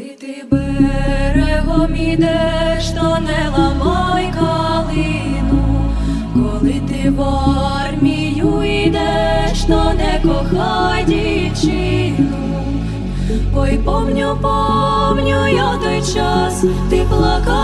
Коли ти берегом ідеш, то не ламай калину, коли ти в армію йдеш, то не кохай дівчину, ой помню, помню я той час, ти плакав.